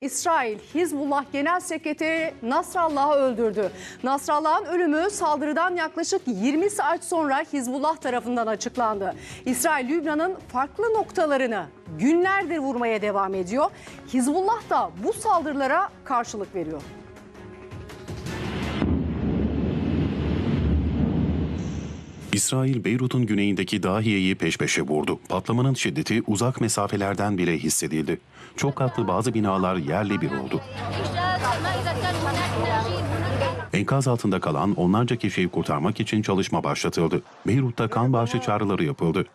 İsrail, Hizbullah Genel Sekreteri Nasrallah'ı öldürdü. Nasrallah'ın ölümü saldırıdan yaklaşık 20 saat sonra Hizbullah tarafından açıklandı. İsrail, Lübnan'ın farklı noktalarını günlerdir vurmaya devam ediyor. Hizbullah da bu saldırılara karşılık veriyor. İsrail Beyrut'un güneyindeki Dahiye'yi peş peşe vurdu. Patlamanın şiddeti uzak mesafelerden bile hissedildi. Çok katlı bazı binalar yerle bir oldu. Enkaz altında kalan onlarca kişiyi kurtarmak için çalışma başlatıldı. Beyrut'ta kan bağışı çağrıları yapıldı.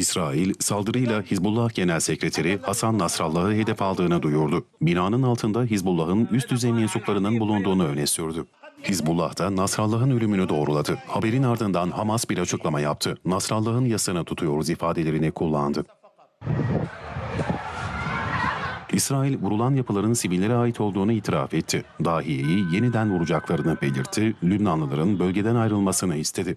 İsrail, saldırıyla Hizbullah Genel Sekreteri Hasan Nasrallah'ı hedef aldığını duyurdu. Binanın altında Hizbullah'ın üst düzey mensuplarının bulunduğunu öne sürdü. Hizbullah da Nasrallah'ın ölümünü doğruladı. Haberin ardından Hamas bir açıklama yaptı. Nasrallah'ın yasını tutuyoruz ifadelerini kullandı. İsrail vurulan yapıların sivillere ait olduğunu itiraf etti. Dahiye'yi yeniden vuracaklarını belirtti. Lübnanlıların bölgeden ayrılmasını istedi.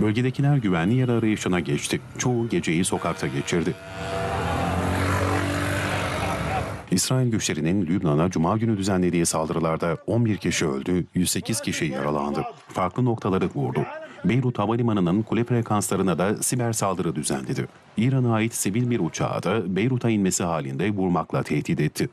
Bölgedekiler güvenli yer arayışına geçti. Çoğu geceyi sokakta geçirdi. İsrail güçlerinin Lübnan'a Cuma günü düzenlediği saldırılarda 11 kişi öldü, 108 kişi yaralandı. Farklı noktaları vurdu. Beyrut Havalimanı'nın kule frekanslarına da siber saldırı düzenledi. İran'a ait sivil bir uçağı da Beyrut'a inmesi halinde vurmakla tehdit etti.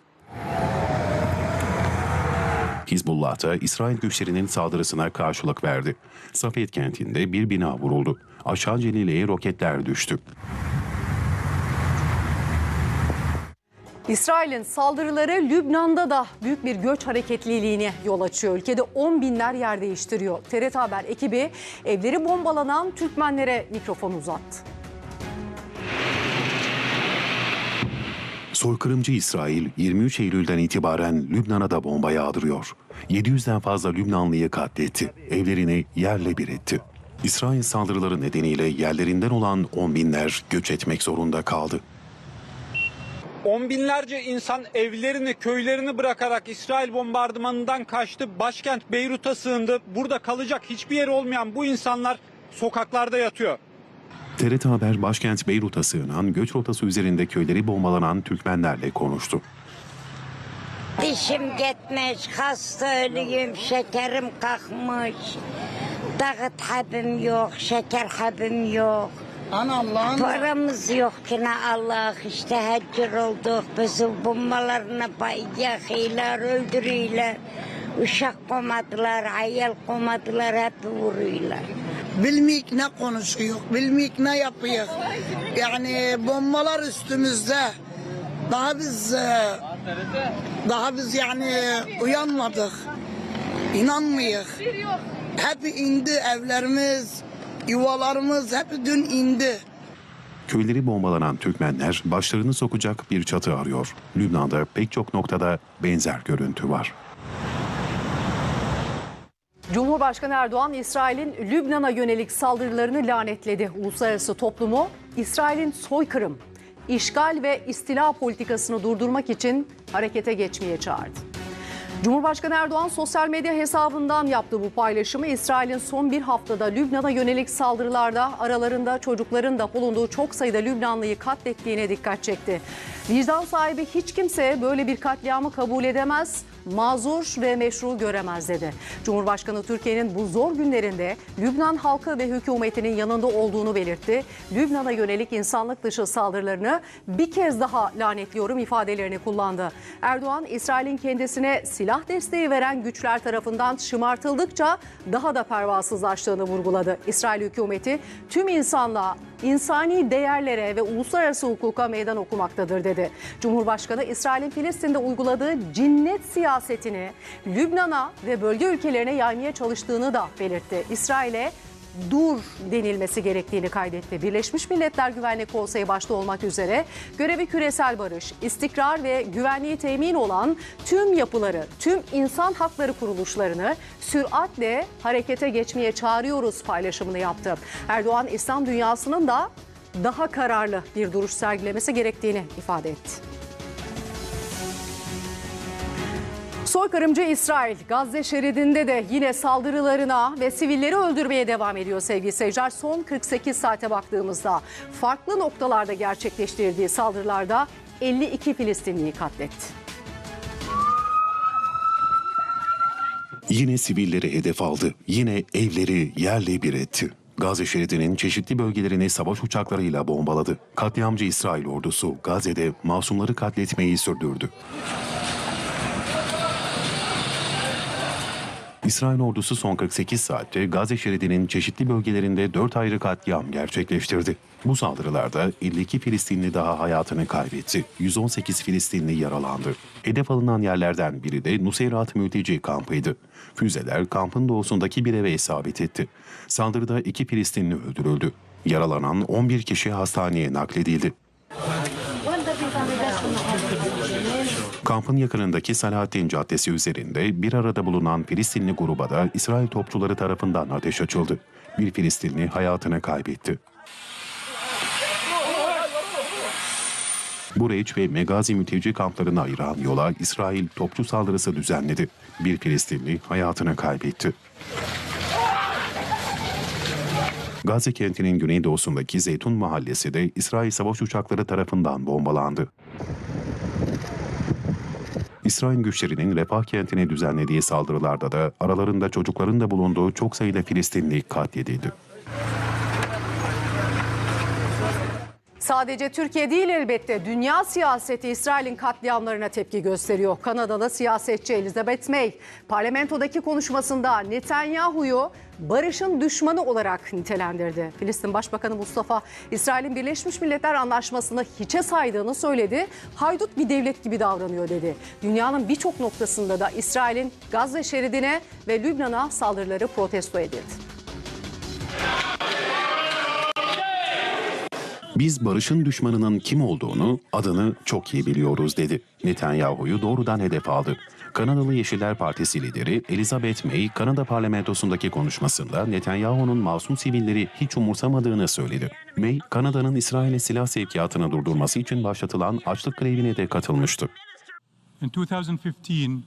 Hizbullah da İsrail güçlerinin saldırısına karşılık verdi. Safed kentinde bir bina vuruldu. Aşağı Celile'ye roketler düştü. İsrail'in saldırıları Lübnan'da da büyük bir göç hareketliliğine yol açıyor. Ülkede 10 binler yer değiştiriyor. TRT Haber ekibi evleri bombalanan Türkmenlere mikrofon uzattı. Soykırımcı İsrail 23 Eylül'den itibaren Lübnan'a da bomba yağdırıyor. 700'den fazla Lübnanlıyı katletti. Evlerini yerle bir etti. İsrail saldırıları nedeniyle yerlerinden olan on binler göç etmek zorunda kaldı. On binlerce insan evlerini, köylerini bırakarak İsrail bombardımanından kaçtı. Başkent Beyrut'a sığındı. Burada kalacak hiçbir yer olmayan bu insanlar sokaklarda yatıyor. TRT Haber başkent Beyrut'a sığınan göç rotası üzerinde köyleri bombalanan Türkmenlerle konuştu. Dişim gitmiş, hastalıyım, şekerim kalkmış. Dağıt habim yok, şeker habim yok. Ana Allah'ın Paramız yok ki ne Allah işte hecir olduk. Bizi bombalarına bayyakiler, öldürüyorlar. Uşak komadılar, ayel komadılar, hep vuruyorlar. Bilmeyik ne konuşuyor, bilmeyik ne yapıyor. Yani bombalar üstümüzde. Daha biz e, daha biz yani uyanmadık. İnanmıyık. Hep indi evlerimiz, yuvalarımız hep dün indi. Köyleri bombalanan Türkmenler başlarını sokacak bir çatı arıyor. Lübnan'da pek çok noktada benzer görüntü var. Cumhurbaşkanı Erdoğan İsrail'in Lübnan'a yönelik saldırılarını lanetledi. Uluslararası toplumu İsrail'in soykırım, işgal ve istila politikasını durdurmak için harekete geçmeye çağırdı. Cumhurbaşkanı Erdoğan sosyal medya hesabından yaptığı bu paylaşımı İsrail'in son bir haftada Lübnan'a yönelik saldırılarda aralarında çocukların da bulunduğu çok sayıda Lübnanlıyı katlettiğine dikkat çekti. Vicdan sahibi hiç kimse böyle bir katliamı kabul edemez, mazur ve meşru göremez dedi. Cumhurbaşkanı Türkiye'nin bu zor günlerinde Lübnan halkı ve hükümetinin yanında olduğunu belirtti. Lübnan'a yönelik insanlık dışı saldırılarını bir kez daha lanetliyorum ifadelerini kullandı. Erdoğan, İsrail'in kendisine silah desteği veren güçler tarafından şımartıldıkça daha da pervasızlaştığını vurguladı. İsrail hükümeti tüm insanlığa, insani değerlere ve uluslararası hukuka meydan okumaktadır dedi. Cumhurbaşkanı İsrail'in Filistin'de uyguladığı cinnet siyasetini Lübnan'a ve bölge ülkelerine yaymaya çalıştığını da belirtti. İsrail'e dur denilmesi gerektiğini kaydetti. Birleşmiş Milletler Güvenlik Konseyi başta olmak üzere görevi küresel barış, istikrar ve güvenliği temin olan tüm yapıları, tüm insan hakları kuruluşlarını süratle harekete geçmeye çağırıyoruz paylaşımını yaptı. Erdoğan İslam dünyasının da daha kararlı bir duruş sergilemesi gerektiğini ifade etti. Soykırımcı İsrail Gazze şeridinde de yine saldırılarına ve sivilleri öldürmeye devam ediyor sevgili seyirciler. Son 48 saate baktığımızda farklı noktalarda gerçekleştirdiği saldırılarda 52 Filistinliyi katletti. Yine sivilleri hedef aldı. Yine evleri yerle bir etti. Gazze şeridinin çeşitli bölgelerini savaş uçaklarıyla bombaladı. Katliamcı İsrail ordusu Gazze'de masumları katletmeyi sürdürdü. İsrail ordusu son 48 saatte Gazze şeridinin çeşitli bölgelerinde 4 ayrı katliam gerçekleştirdi. Bu saldırılarda 52 Filistinli daha hayatını kaybetti. 118 Filistinli yaralandı. Hedef alınan yerlerden biri de Nuseyrat mülteci kampıydı. Füzeler kampın doğusundaki bir eve isabet etti. Saldırıda 2 Filistinli öldürüldü. Yaralanan 11 kişi hastaneye nakledildi. Kampın yakınındaki Salahattin Caddesi üzerinde bir arada bulunan Filistinli gruba da İsrail topçuları tarafından ateş açıldı. Bir Filistinli hayatını kaybetti. Bureç ve Megazi mülteci kamplarını ayıran yola İsrail topçu saldırısı düzenledi. Bir Filistinli hayatını kaybetti. Gazze kentinin güneydoğusundaki Zeytun Mahallesi de İsrail savaş uçakları tarafından bombalandı. İsrail güçlerinin Refah kentine düzenlediği saldırılarda da aralarında çocukların da bulunduğu çok sayıda Filistinli katledildi. Sadece Türkiye değil elbette dünya siyaseti İsrail'in katliamlarına tepki gösteriyor. Kanadalı siyasetçi Elizabeth May parlamentodaki konuşmasında Netanyahu'yu barışın düşmanı olarak nitelendirdi. Filistin Başbakanı Mustafa İsrail'in Birleşmiş Milletler Anlaşması'nı hiçe saydığını söyledi. Haydut bir devlet gibi davranıyor dedi. Dünyanın birçok noktasında da İsrail'in Gazze şeridine ve Lübnan'a saldırıları protesto edildi. Biz barışın düşmanının kim olduğunu, adını çok iyi biliyoruz dedi. Netanyahu'yu doğrudan hedef aldı. Kanadalı Yeşiller Partisi lideri Elizabeth May, Kanada parlamentosundaki konuşmasında Netanyahu'nun masum sivilleri hiç umursamadığını söyledi. May, Kanada'nın İsrail'e silah sevkiyatını durdurması için başlatılan açlık grevine de katılmıştı. In 2015,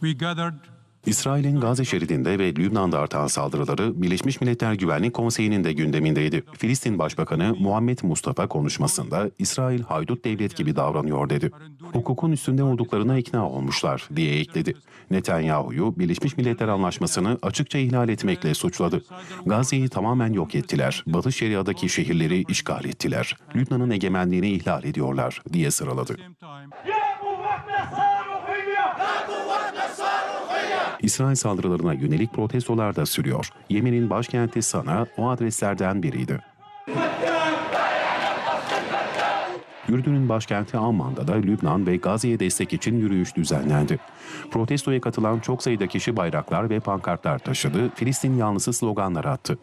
we gathered İsrail'in Gazze şeridinde ve Lübnan'da artan saldırıları Birleşmiş Milletler Güvenlik Konseyi'nin de gündemindeydi. Filistin Başbakanı Muhammed Mustafa konuşmasında İsrail haydut devlet gibi davranıyor dedi. Hukukun üstünde olduklarına ikna olmuşlar diye ekledi. Netanyahu'yu Birleşmiş Milletler Anlaşması'nı açıkça ihlal etmekle suçladı. Gazze'yi tamamen yok ettiler. Batı Şeria'daki şehirleri işgal ettiler. Lübnan'ın egemenliğini ihlal ediyorlar diye sıraladı. same İsrail saldırılarına yönelik protestolar da sürüyor. Yemen'in başkenti Sana o adreslerden biriydi. Ürdün'ün başkenti Amman'da da Lübnan ve Gazze'ye destek için yürüyüş düzenlendi. Protestoya katılan çok sayıda kişi bayraklar ve pankartlar taşıdı, Filistin yanlısı sloganlar attı.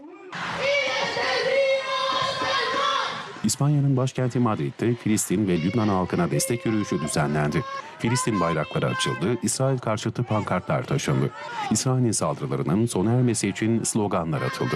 İspanya'nın başkenti Madrid'de Filistin ve Lübnan halkına destek yürüyüşü düzenlendi. Filistin bayrakları açıldı, İsrail karşıtı pankartlar taşındı. İsrail'in saldırılarının sona ermesi için sloganlar atıldı.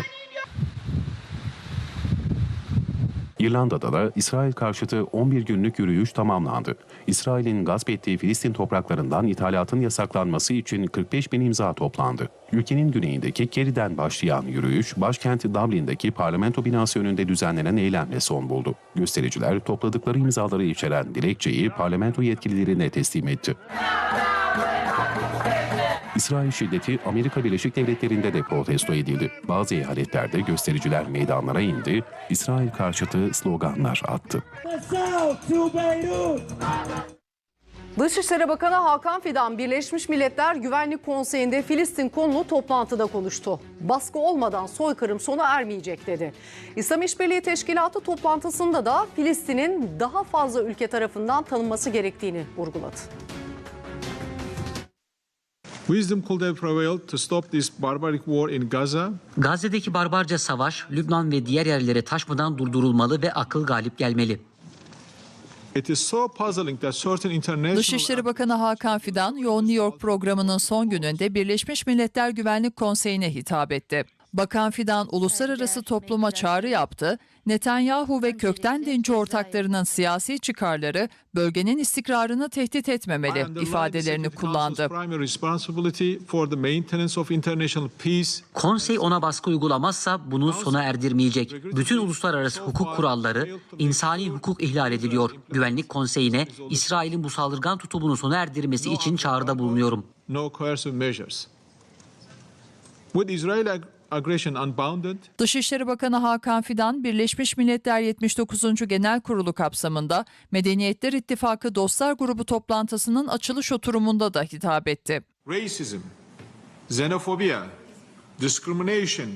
İrlanda'da da İsrail karşıtı 11 günlük yürüyüş tamamlandı. İsrail'in gasp ettiği Filistin topraklarından ithalatın yasaklanması için 45 bin imza toplandı. Ülkenin güneyindeki Kerry'den başlayan yürüyüş, başkent Dublin'deki parlamento binası önünde düzenlenen eylemle son buldu. Göstericiler topladıkları imzaları içeren dilekçeyi parlamento yetkililerine teslim etti. İsrail şiddeti Amerika Birleşik Devletleri'nde de protesto edildi. Bazı eyaletlerde göstericiler meydanlara indi, İsrail karşıtı sloganlar attı. Dışişleri Bakanı Hakan Fidan Birleşmiş Milletler Güvenlik Konseyi'nde Filistin konulu toplantıda konuştu. Baskı olmadan soykırım sona ermeyecek dedi. İslam İşbirliği Teşkilatı toplantısında da Filistin'in daha fazla ülke tarafından tanınması gerektiğini vurguladı. Wisdom could have prevailed to stop this barbaric war in Gaza. Gazze'deki barbarca savaş Lübnan ve diğer yerlere taşmadan durdurulmalı ve akıl galip gelmeli. It is so puzzling that certain international Dışişleri Bakanı Hakan Fidan, Yoğun New York programının son gününde Birleşmiş Milletler Güvenlik Konseyi'ne hitap etti. Bakan Fidan uluslararası topluma çağrı yaptı, Netanyahu ve kökten dinci ortaklarının siyasi çıkarları bölgenin istikrarını tehdit etmemeli ifadelerini kullandı. Konsey ona baskı uygulamazsa bunu sona erdirmeyecek. Bütün uluslararası hukuk kuralları, insani hukuk ihlal ediliyor. Güvenlik Konseyi'ne İsrail'in bu saldırgan tutumunu sona erdirmesi için çağrıda bulunuyorum. no coercive measures. With Israeli ag- aggression unbounded, Dışişleri Bakanı Hakan Fidan, Birleşmiş Milletler 79. Genel Kurulu kapsamında Medeniyetler İttifakı Dostlar Grubu toplantısının açılış oturumunda da hitap etti. racism, xenophobia, discrimination,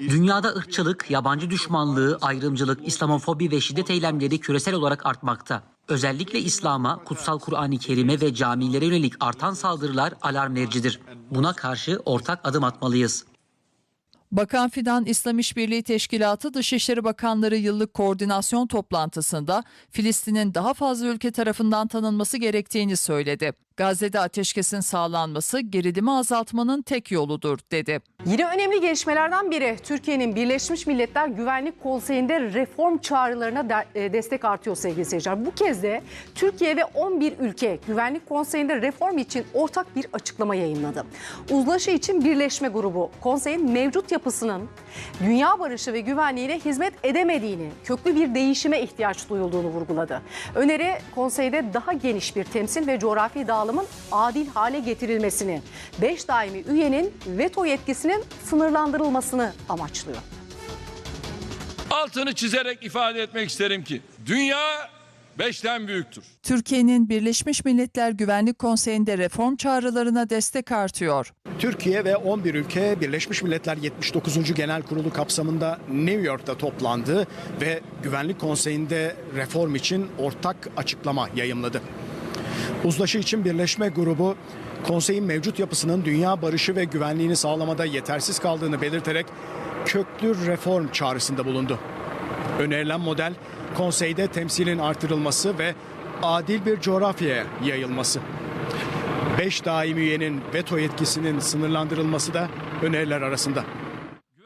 Dünyada ırkçılık, yabancı düşmanlığı, ayrımcılık, İslamofobi ve şiddet eylemleri küresel olarak artmakta. Özellikle İslam'a, kutsal Kur'an-ı Kerim'e ve camilere yönelik artan saldırılar alarm vericidir. Buna karşı ortak adım atmalıyız. Bakan Fidan, İslam İşbirliği Teşkilatı Dışişleri Bakanları yıllık koordinasyon toplantısında Filistin'in daha fazla ülke tarafından tanınması gerektiğini söyledi. Gazze'de ateşkesin sağlanması gerilimi azaltmanın tek yoludur dedi. Yine önemli gelişmelerden biri Türkiye'nin Birleşmiş Milletler Güvenlik Konseyi'nde reform çağrılarına de- destek artıyor sevgili seyirciler. Bu kez de Türkiye ve 11 ülke Güvenlik Konseyi'nde reform için ortak bir açıklama yayınladı. Uzlaşı için Birleşme Grubu konseyin mevcut yapısının dünya barışı ve güvenliğine hizmet edemediğini, köklü bir değişime ihtiyaç duyulduğunu vurguladı. Öneri konseyde daha geniş bir temsil ve coğrafi dağılımın adil hale getirilmesini, 5 daimi üyenin veto yetkisinin sınırlandırılmasını amaçlıyor. Altını çizerek ifade etmek isterim ki dünya beşten büyüktür. Türkiye'nin Birleşmiş Milletler Güvenlik Konseyi'nde reform çağrılarına destek artıyor. Türkiye ve 11 ülke Birleşmiş Milletler 79. Genel Kurulu kapsamında New York'ta toplandı ve Güvenlik Konseyi'nde reform için ortak açıklama yayımladı. Uzlaşı için Birleşme Grubu konseyin mevcut yapısının dünya barışı ve güvenliğini sağlamada yetersiz kaldığını belirterek köklü reform çağrısında bulundu. Önerilen model konseyde temsilin artırılması ve adil bir coğrafyaya yayılması. 5 daimi üyenin veto yetkisinin sınırlandırılması da öneriler arasında.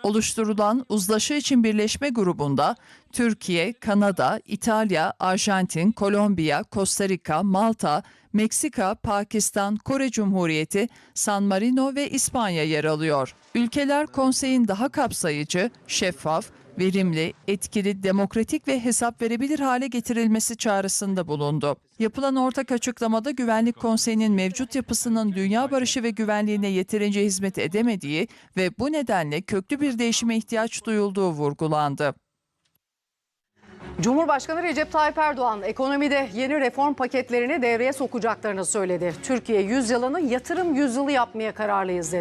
Oluşturulan Uzlaşı için Birleşme grubunda Türkiye, Kanada, İtalya, Arjantin, Kolombiya, Costa Rica, Malta, Meksika, Pakistan, Kore Cumhuriyeti, San Marino ve İspanya yer alıyor. Ülkeler konseyin daha kapsayıcı, şeffaf, verimli, etkili, demokratik ve hesap verebilir hale getirilmesi çağrısında bulundu. Yapılan ortak açıklamada Güvenlik Konseyi'nin mevcut yapısının dünya barışı ve güvenliğine yeterince hizmet edemediği ve bu nedenle köklü bir değişime ihtiyaç duyulduğu vurgulandı. Cumhurbaşkanı Recep Tayyip Erdoğan ekonomide yeni reform paketlerini devreye sokacaklarını söyledi. Türkiye yüzyılını yatırım yüzyılı yapmaya kararlıyız dedi.